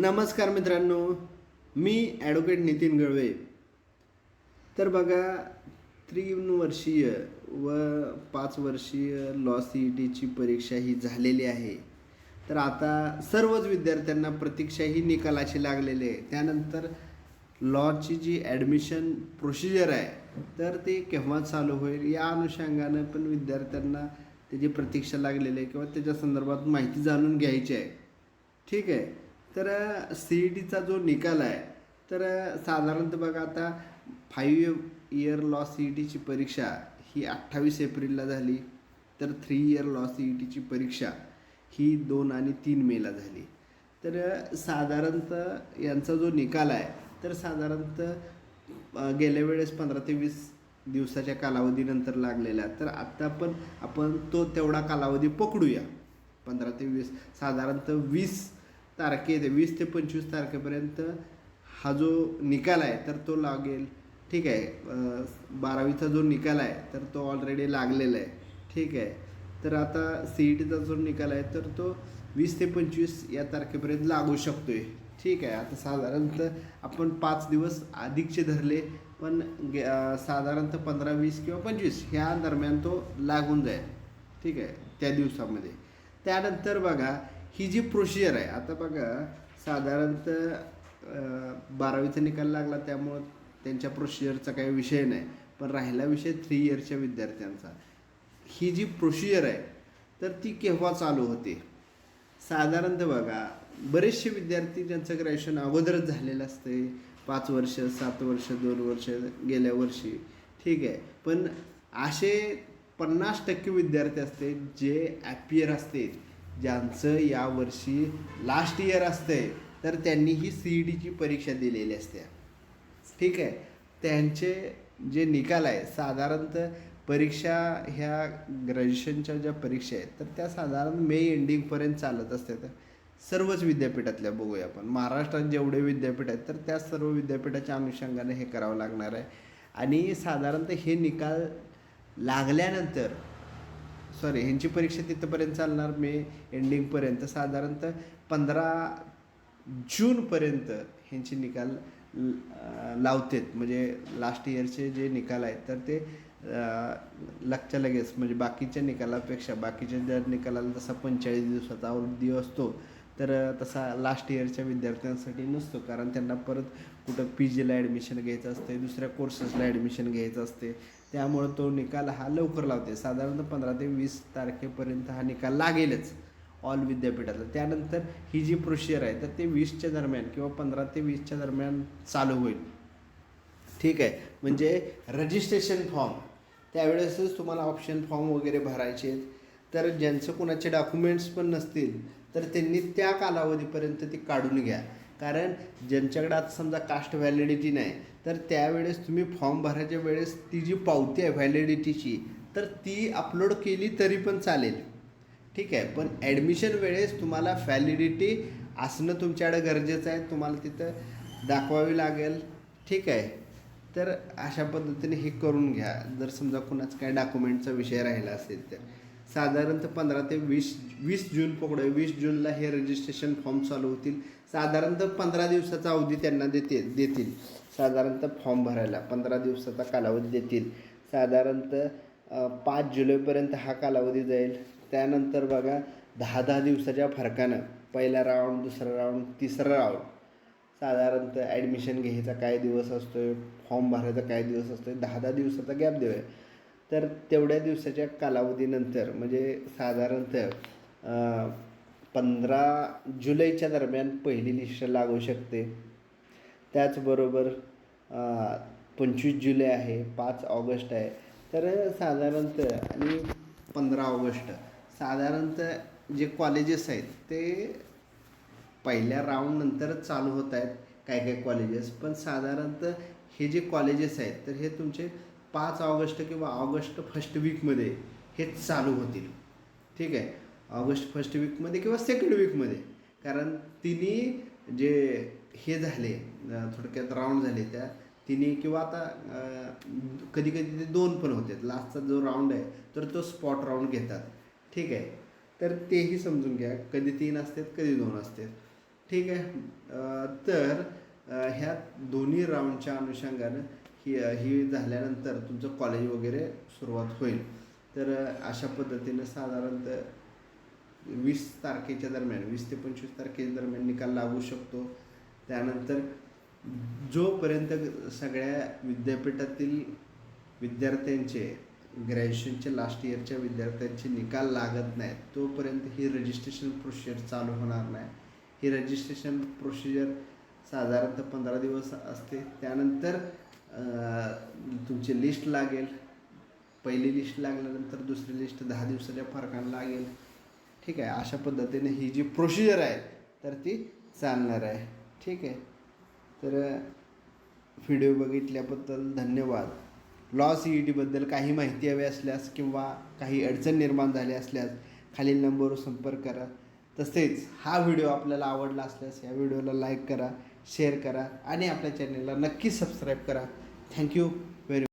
नमस्कार मित्रांनो मी ॲडव्होकेट नितीन गळवे. तर बघा तीन वर्षीय व पाच वर्षीय लॉ सी ई टीची परीक्षा ही झालेली आहे. तर आता सर्वच विद्यार्थ्यांना प्रतीक्षा ही निकालाची लागलेली आहे. त्यानंतर लॉची जी ॲडमिशन प्रोसिजर आहे तर ते केव्हा चालू होईल या अनुषंगानं पण विद्यार्थ्यांना त्याची प्रतीक्षा लागलेली आहे किंवा त्याच्या संदर्भात माहिती जाणून घ्यायची आहे. ठीक आहे? तर सी ई टीचा जो निकाल आहे तर साधारणतः बघा आता five year law C E टीची परीक्षा ही अठ्ठावीस एप्रिलला झाली तर three year law C E टीची परीक्षा ही दोन आणि तीन मेला झाली. तर साधारणतः यांचा जो निकाल आहे तर साधारणतः गेल्या वेळेस पंधरा ते वीस दिवसाच्या कालावधीनंतर लागलेला तर आत्ता पण आपण तो तेवढा कालावधी पकडूया. पंधरा ते वीस साधारणतः वीस तारखे वीस ते पंचवीस तारखेपर्यंत हा जो निकाल आहे तर तो लागेल. ठीक आहे बारावीचा जो निकाल आहे तर तो ऑलरेडी लागलेला आहे. ठीक आहे तर आता सी ई टीचा जो निकाल आहे तर तो वीस ते पंचवीस या तारखेपर्यंत लागू शकतो आहे ठीक आहे आता साधारणतः आपण पाच दिवस अधिकचे धरले पण गे- साधारणतः पंधरा वीस किंवा पंचवीस ह्या दरम्यान तो लागून जाईल. ठीक आहे त्या दिवसामध्ये. त्यानंतर बघा ही जी प्रोसिजर आहे आता बघा साधारणतः बारावीचा निकाल लागला त्यामुळं त्यांच्या प्रोसिजरचा काही विषय नाही. पण राहिला विषय थ्री इयरच्या विद्यार्थ्यांचा. ही जी प्रोसिजर आहे तर ती केव्हा चालू होते? साधारणतः बघा बरेचसे विद्यार्थी ज्यांचं ग्रॅज्युएशन अगोदरच झालेलं असते पाच वर्ष सात वर्ष दोन वर्ष गेल्या वर्षी ठीक आहे. पण असे पन्नास टक्के विद्यार्थी असते जे ॲपियर असते ज्यांचं यावर्षी लास्ट इयर असतंय तर त्यांनी ही सी ई डीची परीक्षा दिलेली असते. ठीक आहे? त्यांचे जे निकाल आहे साधारणतः परीक्षा ह्या ग्रॅज्युएशनच्या ज्या परीक्षा आहेत तर त्या साधारण मे एंडिंगपर्यंत चालत असतात सर्वच विद्यापीठातल्या बघूया आपण. महाराष्ट्रात जेवढे विद्यापीठ आहेत तर त्या सर्व विद्यापीठाच्या अनुषंगाने हे करावं लागणार आहे. आणि साधारणतः हे निकाल लागल्यानंतर सॉरी ह्यांची परीक्षा तिथंपर्यंत चालणार मे एंडिंगपर्यंत साधारणतः पंधरा जूनपर्यंत ह्यांचे निकाल ल- लावतेत. म्हणजे लास्ट इयरचे जे निकाल आहेत तर ते लगच्या लगेच. म्हणजे बाकीच्या निकालापेक्षा बाकीच्या ज्या निकालाला तसा पंचेचाळीस दिवसाचा अवधी असतो तर तसा लास्ट इयरच्या विद्यार्थ्यांसाठी नसतो. कारण त्यांना परत कुठं पी जीला ॲडमिशन घ्यायचं असते दुसऱ्या कोर्सेसला ॲडमिशन घ्यायचं असते त्यामुळं तो निकाल हा लवकर लावते. साधारणतः पंधरा ते वीस तारखेपर्यंत हा निकाल लागेलच ऑल विद्यापीठाला त्यानंतर ही जी प्रोसिजर आहे तर ते वीसच्या दरम्यान किंवा पंधरा ते वीसच्या दरम्यान चालू होईल. ठीक आहे. म्हणजे रजिस्ट्रेशन फॉर्म त्यावेळेसच तुम्हाला ऑप्शन फॉर्म वगैरे भरायचे आहेत. तर ज्यांचं कोणाचे डॉक्युमेंट्स पण नसतील तर त्यांनी त्या कालावधीपर्यंत ते काढून घ्या. कारण ज्यांच्याकडे आता समजा कास्ट व्हॅलिडिटी नाही तर त्यावेळेस तुम्ही फॉर्म भरायच्या वेळेस ती जी पावती आहे व्हॅलिडिटीची तर ती अपलोड केली तरी पण चालेल. ठीक आहे पण ॲडमिशन वेळेस तुम्हाला व्हॅलिडिटी असणं तुमच्याकडे गरजेचं आहे तुम्हाला तिथं दाखवावी लागेल. ठीक आहे तर अशा पद्धतीने हे करून घ्या. जर समजा कुणाचं काय डॉक्युमेंटचा विषय राहिला असेल तर. साधारणतः पंधरा ते वीस वीस जून पकडूया. वीस जूनला हे रजिस्ट्रेशन फॉर्म चालू होतील. साधारणतः पंधरा दिवसाचा अवधी त्यांना देते देतील. साधारणतः फॉर्म भरायला पंधरा दिवसाचा कालावधी देतील. साधारणतः पाच जुलैपर्यंत हा कालावधी जाईल. त्यानंतर बघा दहा दहा दिवसाच्या फरकानं पहिला राऊंड दुसरा राऊंड तिसरा राऊंड साधारणतः ॲडमिशन घ्यायचा काय दिवस असतो फॉर्म भरायचा काय दिवस असतो दहा दहा दिवसाचा गॅप देऊया. तर तेवढ्या दिवसाच्या कालावधीनंतर म्हणजे साधारणतः पंधरा जुलैच्या दरम्यान पहिली लिस्ट लागू शकते. त्याचबरोबर पंचवीस जुलै आहे पाच ऑगस्ट आहे. तर साधारणतः आणि पंधरा ऑगस्ट साधारणतः जे कॉलेजेस आहेत ते पहिल्या राऊंडनंतरच चालू होत आहेत काही काही कॉलेजेस पण साधारणतः हे जे कॉलेजेस आहेत तर हे तुमचे पाच ऑगस्ट किंवा ऑगस्ट फर्स्ट वीकमध्ये हे चालू होतील. ठीक आहे? ऑगस्ट फर्स्ट वीकमध्ये किंवा सेकंड वीकमध्ये कारण तिन्ही जे हे झाले थोडक्यात राऊंड झाले त्या तिन्ही किंवा आता कधी कधी ते दोन पण होते लास्टचा जो राऊंड आहे तर तो स्पॉट राऊंड घेतात. ठीक आहे? तर तेही समजून घ्या. कधी तीन असतात कधी दोन असतात. ठीक आहे? तर ह्या दोन्ही राऊंडच्या अनुषंगानं ही ही झाल्यानंतर तुमचं कॉलेज वगैरे सुरुवात होईल. तर अशा पद्धतीनं साधारणतः वीस तारखेच्या दरम्यान वीस ते पंचवीस तारखेच्या दरम्यान निकाल लागू शकतो. त्यानंतर जोपर्यंत सगळ्या विद्यापीठातील विद्यार्थ्यांचे ग्रॅज्युएशनच्या लास्ट इयरच्या विद्यार्थ्यांचे निकाल लागत नाहीत तोपर्यंत ही रजिस्ट्रेशन प्रोसिजर चालू होणार नाही. ही रजिस्ट्रेशन प्रोसिजर साधारणतः पंधरा दिवस असते. त्यानंतर तुमची लिस्ट लागेल. पहिली लिस्ट लागल्यानंतर दुसरी लिस्ट दहा दिवसाच्या फरकानं लागेल. ठीक आहे अशा पद्धतीने ही जी प्रोसिजर आहे तर ती चालणार आहे. ठीक आहे. तर व्हिडिओ बघितल्याबद्दल धन्यवाद. लॉ सी ई टीबद्दल काही माहिती हवी असल्यास किंवा काही अडचण निर्माण झाली असल्यास खालील नंबरवर संपर्क करा. तसेच हा व्हिडिओ आपल्याला आवडला असल्यास या व्हिडिओला लाईक करा. शेअर करा आणि आपल्या चॅनलला नक्की सबस्क्राईब करा. थँक्यू.